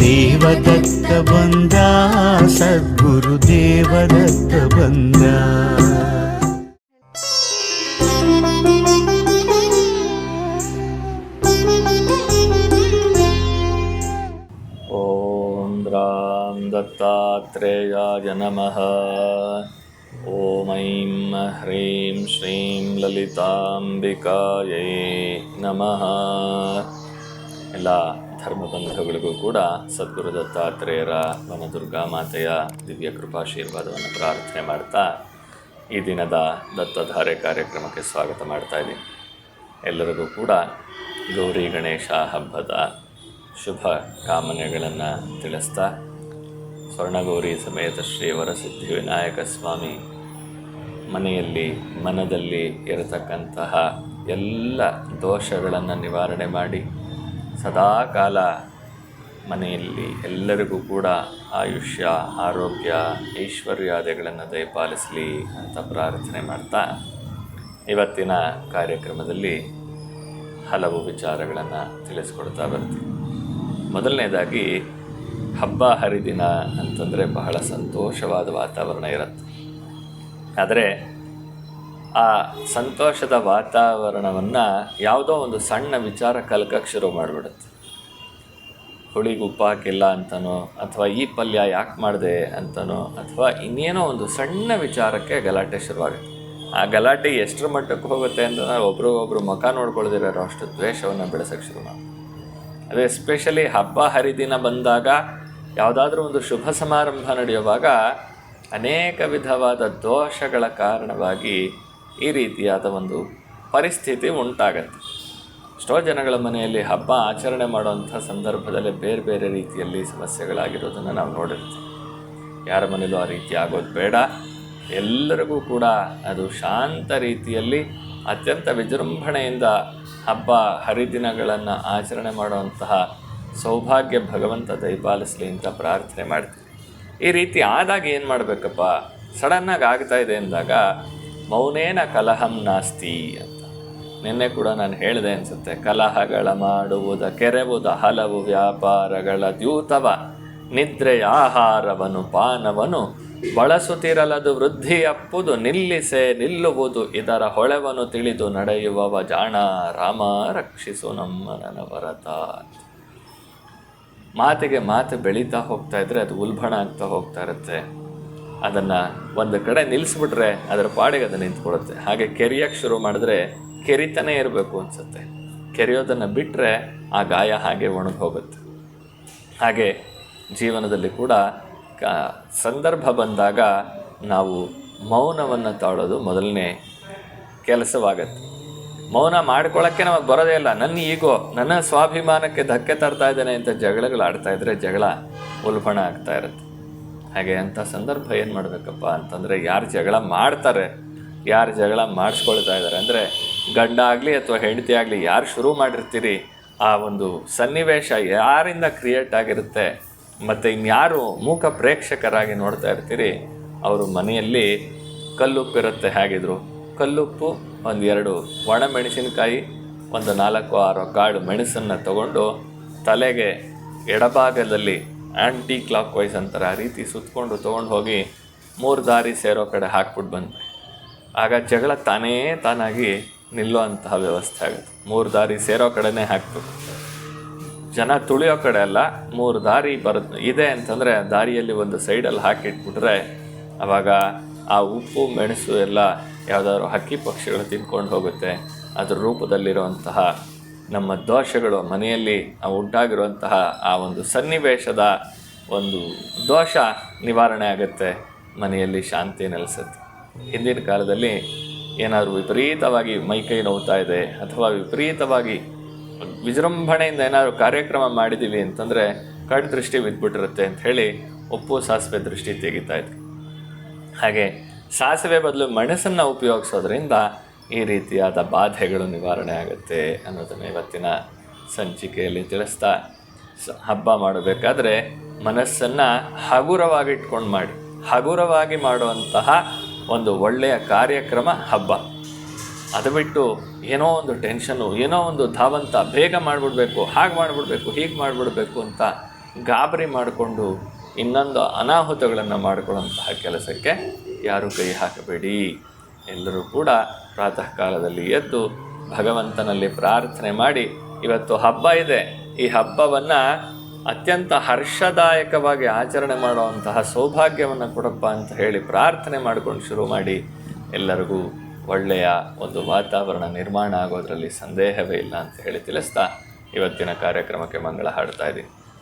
ದೇವದತ್ತ ಬಂದ ಸದ್ಗುರು ದೇವದತ್ತ ಬಂದ ॐ द्रां दत्तात्रेयाय नमः ॐ ऐं ह्रीं श्रीं ಲಲಿತಾಂಬಿಕಾಯೈ ನಮಃ ಎಲ್ಲ ಧರ್ಮಬಂಧುಗಳಿಗೂ ಕೂಡ ಸದ್ಗುರು ದತ್ತಾತ್ರೇಯರ ವನದುರ್ಗಾ ಮಾತೆಯ ದಿವ್ಯ ಕೃಪಾಶೀರ್ವಾದವನ್ನು ಪ್ರಾರ್ಥನೆ ಮಾಡ್ತಾ ಈ ದಿನದ ದತ್ತಧಾರೆ ಕಾರ್ಯಕ್ರಮಕ್ಕೆ ಸ್ವಾಗತ ಮಾಡ್ತಾ ಇದ್ದೀನಿ. ಎಲ್ಲರಿಗೂ ಕೂಡ ಗೌರಿ ಗಣೇಶ ಹಬ್ಬದ ಶುಭ ಕಾಮನೆಗಳನ್ನು ತಿಳಿಸ್ತಾ ಸ್ವರ್ಣಗೌರಿ ಸಮೇತ ಶ್ರೀ ವರಸಿದ್ಧಿ ವಿನಾಯಕ ಸ್ವಾಮಿ ಮನೆಯಲ್ಲಿ ಮನದಲ್ಲಿ ಇರತಕ್ಕಂತಹ ಎಲ್ಲ ದೋಷಗಳನ್ನು ನಿವಾರಣೆ ಮಾಡಿ ಸದಾಕಾಲ ಮನೆಯಲ್ಲಿ ಎಲ್ಲರಿಗೂ ಕೂಡ ಆಯುಷ್ಯ, ಆರೋಗ್ಯ, ಐಶ್ವರ್ಯಾದಿಗಳನ್ನು ದಯಪಾಲಿಸಲಿ ಅಂತ ಪ್ರಾರ್ಥನೆ ಮಾಡ್ತಾ ಇವತ್ತಿನ ಕಾರ್ಯಕ್ರಮದಲ್ಲಿ ಹಲವು ವಿಚಾರಗಳನ್ನು ತಿಳಿಸ್ಕೊಡ್ತಾ ಬರ್ತೀವಿ ಮೊದಲನೇದಾಗಿ, ಹಬ್ಬ ಹರಿದಿನ ಅಂತಂದರೆ ಬಹಳ ಸಂತೋಷವಾದ ವಾತಾವರಣ ಇರುತ್ತೆ. ಆದರೆ ಆ ಸಂತೋಷದ ವಾತಾವರಣವನ್ನು ಯಾವುದೋ ಒಂದು ಸಣ್ಣ ವಿಚಾರ ಕಲ್ಕಕ್ಕೆ ಶುರು ಮಾಡಿಬಿಡುತ್ತೆ. ಹುಳಿಗೆ ಉಪ್ಪು ಹಾಕಿಲ್ಲ ಅಂತನೋ, ಅಥವಾ ಈ ಪಲ್ಯ ಯಾಕೆ ಮಾಡಿದೆ ಅಂತನೋ, ಅಥವಾ ಇನ್ನೇನೋ ಒಂದು ಸಣ್ಣ ವಿಚಾರಕ್ಕೆ ಗಲಾಟೆ ಶುರುವಾಗುತ್ತೆ. ಆ ಗಲಾಟೆ ಎಷ್ಟರ ಮಟ್ಟಕ್ಕೆ ಹೋಗುತ್ತೆ ಅಂತ ಒಬ್ರಿಗೊಬ್ರು ಮುಖ ನೋಡ್ಕೊಳ್ದಿರೋ ಅಷ್ಟು ದ್ವೇಷವನ್ನು ಬೆಳೆಸೋಕ್ಕೆ ಶುರು ಮಾಡಿ ಅದೇ ಎಸ್ಪೆಷಲಿ ಹಬ್ಬ ಹರಿದಿನ ಬಂದಾಗ ಯಾವುದಾದ್ರೂ ಒಂದು ಶುಭ ಸಮಾರಂಭ ನಡೆಯುವಾಗ ಅನೇಕ ವಿಧವಾದ ದೋಷಗಳ ಕಾರಣವಾಗಿ ಈ ರೀತಿಯಾದ ಒಂದು ಪರಿಸ್ಥಿತಿ ಉಂಟಾಗತ್ತೆ. ಎಷ್ಟೋ ಜನಗಳ ಮನೆಯಲ್ಲಿ ಹಬ್ಬ ಆಚರಣೆ ಮಾಡುವಂಥ ಸಂದರ್ಭದಲ್ಲಿ ಬೇರೆ ಬೇರೆ ರೀತಿಯಲ್ಲಿ ಸಮಸ್ಯೆಗಳಾಗಿರೋದನ್ನು ನಾವು ನೋಡಿರ್ತೀವಿ. ಯಾರ ಮನೇಲೂ ಆ ರೀತಿ ಆಗೋದು ಬೇಡ. ಎಲ್ಲರಿಗೂ ಕೂಡ ಅದು ಶಾಂತ ರೀತಿಯಲ್ಲಿ ಅತ್ಯಂತ ವಿಜೃಂಭಣೆಯಿಂದ ಹಬ್ಬ ಹರಿದಿನಗಳನ್ನು ಆಚರಣೆ ಮಾಡುವಂತಹ ಸೌಭಾಗ್ಯ ಭಗವಂತ ದಯಪಾಲಿಸಲಿ ಅಂತ ಪ್ರಾರ್ಥನೆ ಮಾಡ್ತೀವಿ. ಈ ರೀತಿ ಆದಾಗ ಏನು ಮಾಡಬೇಕಪ್ಪ? ಸಡನ್ನಾಗಿ ಆಗ್ತಾ ಇದೆ ಅಂದಾಗ ಮೌನೇನ ಕಲಹಂ ನಾಸ್ತಿ ಅಂತ. ನಿನ್ನೆ ಕೂಡ ನಾನು ಹೇಳಿದೆ ಅನಿಸುತ್ತೆ, ಕಲಹಗಳ ಮಾಡುವುದ, ಕೆರೆವುದ, ಹಲವು ವ್ಯಾಪಾರಗಳ ದ್ಯೂತವ, ನಿದ್ರೆಯ ಆಹಾರವನು, ಪಾನವನು, ಬಳಸುತ್ತಿರಲದು ವೃದ್ಧಿಯಪ್ಪುದು ನಿಲ್ಲಿಸೆ ನಿಲ್ಲುವುದು, ಇದರ ಹೊಳೆವನು ತಿಳಿದು ನಡೆಯುವವ, ಜಾಣ ರಾಮ ರಕ್ಷಿಸು ನಮ್ಮ ನನವರತ ಮಾತಿಗೆ ಮಾತು ಬೆಳೀತಾ ಹೋಗ್ತಾ ಇದ್ರೆ ಅದು ಉಲ್ಬಣ ಆಗ್ತಾ ಹೋಗ್ತಾ ಇರುತ್ತೆ. ಅದನ್ನು ಒಂದು ಕಡೆ ನಿಲ್ಲಿಸ್ಬಿಟ್ರೆ ಅದರ ಪಾಡಿಗೆ ಅದು ನಿಂತ್ಕೊಳ್ಳುತ್ತೆ. ಹಾಗೆ ಕೆರಿಯಕ್ಕೆ ಶುರು ಮಾಡಿದ್ರೆ ಕೆರಿತಾನೇ ಇರಬೇಕು ಅನಿಸುತ್ತೆ. ಕೆರೆಯೋದನ್ನು ಬಿಟ್ಟರೆ ಆ ಗಾಯ ಹಾಗೆ ಒಣಗಿ ಹೋಗುತ್ತೆ ಹಾಗೆ ಜೀವನದಲ್ಲಿ ಕೂಡ ಕ ಸಂದರ್ಭ ಬಂದಾಗ ನಾವು ಮೌನವನ್ನು ತಾಳೋದು ಮೊದಲನೇ ಕೆಲಸವಾಗತ್ತೆ. ಮೌನ ಮಾಡ್ಕೊಳ್ಳೋಕ್ಕೆ ನಮಗೆ ಬರೋದೇ ಇಲ್ಲ. ನನ್ನ ಈಗೋ, ನನ್ನ ಸ್ವಾಭಿಮಾನಕ್ಕೆ ಧಕ್ಕೆ ತರ್ತಾ ಇದ್ದೇನೆ ಅಂತ ಜಗಳಗಳು ಇದ್ರೆ ಜಗಳ ಉಲ್ಬಣ ಆಗ್ತಾ ಇರುತ್ತೆ. ಹಾಗೆ ಅಂಥ ಸಂದರ್ಭ ಏನು ಮಾಡಬೇಕಪ್ಪ ಅಂತಂದರೆ ಯಾರು ಜಗಳ ಮಾಡ್ತಾರೆ, ಯಾರು ಜಗಳ ಮಾಡಿಸ್ಕೊಳ್ತಾ ಇದ್ದಾರೆ ಅಂದರೆ ಗಂಡ ಆಗಲಿ ಅಥವಾ ಹೆಂಡತಿ ಆಗಲಿ ಯಾರು ಶುರು ಮಾಡಿರ್ತೀರಿ, ಆ ಒಂದು ಸನ್ನಿವೇಶ ಯಾರಿಂದ ಕ್ರಿಯೇಟ್ ಆಗಿರುತ್ತೆ, ಮತ್ತು ಇನ್ಯಾರು ಮೂಕ ಪ್ರೇಕ್ಷಕರಾಗಿ ನೋಡ್ತಾ ಇರ್ತೀರಿ, ಅವರು ಮನೆಯಲ್ಲಿ ಕಲ್ಲುಪ್ಪಿರುತ್ತೆ ಹೇಗಿದ್ರು. ಕಲ್ಲುಪ್ಪು ಒಂದು ಎರಡು ಒಣ ಮೆಣಸಿನಕಾಯಿ, ಒಂದು ನಾಲ್ಕು ಆರು ಕಾಳು ಮೆಣಸನ್ನು ತಗೊಂಡು ತಲೆಗೆ ಎಡಭಾಗದಲ್ಲಿ ಆ್ಯಂಟಿ ಕ್ಲಾಕ್ ವೈಸ್ ಅಂತಾರೆ ಆ ರೀತಿ ಸುತ್ತಕೊಂಡು ತೊಗೊಂಡು ಹೋಗಿ ಮೂರು ದಾರಿ ಸೇರೋ ಕಡೆ ಹಾಕ್ಬಿಟ್ಟು ಬಂದ್ವಿ. ಆಗ ಜಗಳ ತಾನೇ ತಾನಾಗಿ ನಿಲ್ಲುವಂತಹ ವ್ಯವಸ್ಥೆ ಆಗುತ್ತೆ. ಮೂರು ದಾರಿ ಸೇರೋ ಕಡೆನೇ ಹಾಕ್ಬೇಕು. ಜನ ತುಳಿಯೋ ಕಡೆ ಅಲ್ಲ, ಮೂರು ದಾರಿ ಬರುತ್ತೆ ಇದೆ ಅಂತಂದರೆ ದಾರಿಯಲ್ಲಿ ಒಂದು ಸೈಡಲ್ಲಿ ಹಾಕಿಟ್ಬಿಟ್ರೆ ಆವಾಗ ಆ ಉಪ್ಪು, ಮೆಣಸು ಎಲ್ಲ ಯಾವುದಾದ್ರು ಹಕ್ಕಿ ಪಕ್ಷಿಗಳು ತಿನ್ಕೊಂಡು ಹೋಗುತ್ತೆ. ಅದ್ರ ರೂಪದಲ್ಲಿರುವಂತಹ ನಮ್ಮ ದೋಷಗಳು ಮನೆಯಲ್ಲಿ ಉಂಟಾಗಿರುವಂತಹ ಆ ಒಂದು ಸನ್ನಿವೇಶದ ಒಂದು ದೋಷ ನಿವಾರಣೆ ಆಗುತ್ತೆ, ಮನೆಯಲ್ಲಿ ಶಾಂತಿ ನೆಲೆಸುತ್ತೆ. ಹಿಂದಿನ ಕಾಲದಲ್ಲಿ ಏನಾದರೂ ವಿಪರೀತವಾಗಿ ಮೈಕೈ ನೋವುತ್ತಾ ಇದೆ ಅಥವಾ ವಿಪರೀತವಾಗಿ ವಿಜೃಂಭಣೆಯಿಂದ ಏನಾದರೂ ಕಾರ್ಯಕ್ರಮ ಮಾಡಿದ್ದೀವಿ ಅಂತಂದರೆ ಕಡ್ ದೃಷ್ಟಿ ಬಿದ್ದುಬಿಟ್ಟಿರುತ್ತೆ ಅಂತ ಹೇಳಿ ಉಪ್ಪು ಸಾಸಿವೆ ದೃಷ್ಟಿ ತೆಗಿತಾ ಇದ್ರು. ಹಾಗೆ ಸಾಸಿವೆ ಬದಲು ಮೆಣಸನ್ನು ಉಪಯೋಗಿಸೋದ್ರಿಂದ ಈ ರೀತಿಯಾದ ಬಾಧೆಗಳು ನಿವಾರಣೆ ಆಗುತ್ತೆ ಅನ್ನೋದನ್ನು ಇವತ್ತಿನ ಸಂಚಿಕೆಯಲ್ಲಿ ತಿಳಿಸ್ತಾ ಹಬ್ಬ ಮಾಡಬೇಕಾದ್ರೆ ಮನಸ್ಸನ್ನು ಹಗುರವಾಗಿಟ್ಕೊಂಡು ಮಾಡಿ. ಹಗುರವಾಗಿ ಮಾಡುವಂತಹ ಒಂದು ಒಳ್ಳೆಯ ಕಾರ್ಯಕ್ರಮ ಹಬ್ಬ. ಅದು ಬಿಟ್ಟು ಏನೋ ಒಂದು ಟೆನ್ಷನು, ಏನೋ ಒಂದು ಧಾವಂತ, ಬೇಗ ಮಾಡಿಬಿಡ್ಬೇಕು, ಹಾಗೆ ಮಾಡಿಬಿಡ್ಬೇಕು, ಹೀಗೆ ಮಾಡಿಬಿಡ್ಬೇಕು ಅಂತ ಗಾಬರಿ ಮಾಡಿಕೊಂಡು ಇನ್ನೊಂದು ಅನಾಹುತಗಳನ್ನು ಮಾಡಿಕೊಳ್ಳುವಂತಹ ಕೆಲಸಕ್ಕೆ ಯಾರೂ ಕೈ ಹಾಕಬೇಡಿ. ಎಲ್ಲರೂ ಕೂಡ ಪ್ರಾತಃ ಕಾಲದಲ್ಲಿ ಎದ್ದು ಭಗವಂತನಲ್ಲಿ ಪ್ರಾರ್ಥನೆ ಮಾಡಿ, ಇವತ್ತು ಹಬ್ಬ ಇದೆ. ಈ ಹಬ್ಬವನ್ನು ಅತ್ಯಂತ ಹರ್ಷದಾಯಕವಾಗಿ ಆಚರಣೆ ಮಾಡುವಂತಹ ಸೌಭಾಗ್ಯವನ್ನು ಕೊಡಪ್ಪ ಅಂತ ಹೇಳಿ ಪ್ರಾರ್ಥನೆ ಮಾಡಿಕೊಂಡು ಶುರು ಮಾಡಿ. ಎಲ್ಲರಿಗೂ ಒಳ್ಳೆಯ ಒಂದು ವಾತಾವರಣ ನಿರ್ಮಾಣ ಆಗೋದರಲ್ಲಿ ಸಂದೇಹವೇ ಇಲ್ಲ ಅಂತ ಹೇಳಿ ತಿಳಿಸ್ತಾ ಇವತ್ತಿನ ಕಾರ್ಯಕ್ರಮಕ್ಕೆ ಮಂಗಳ ಹಾಡ್ತಾ ಇದ್ದೀನಿ.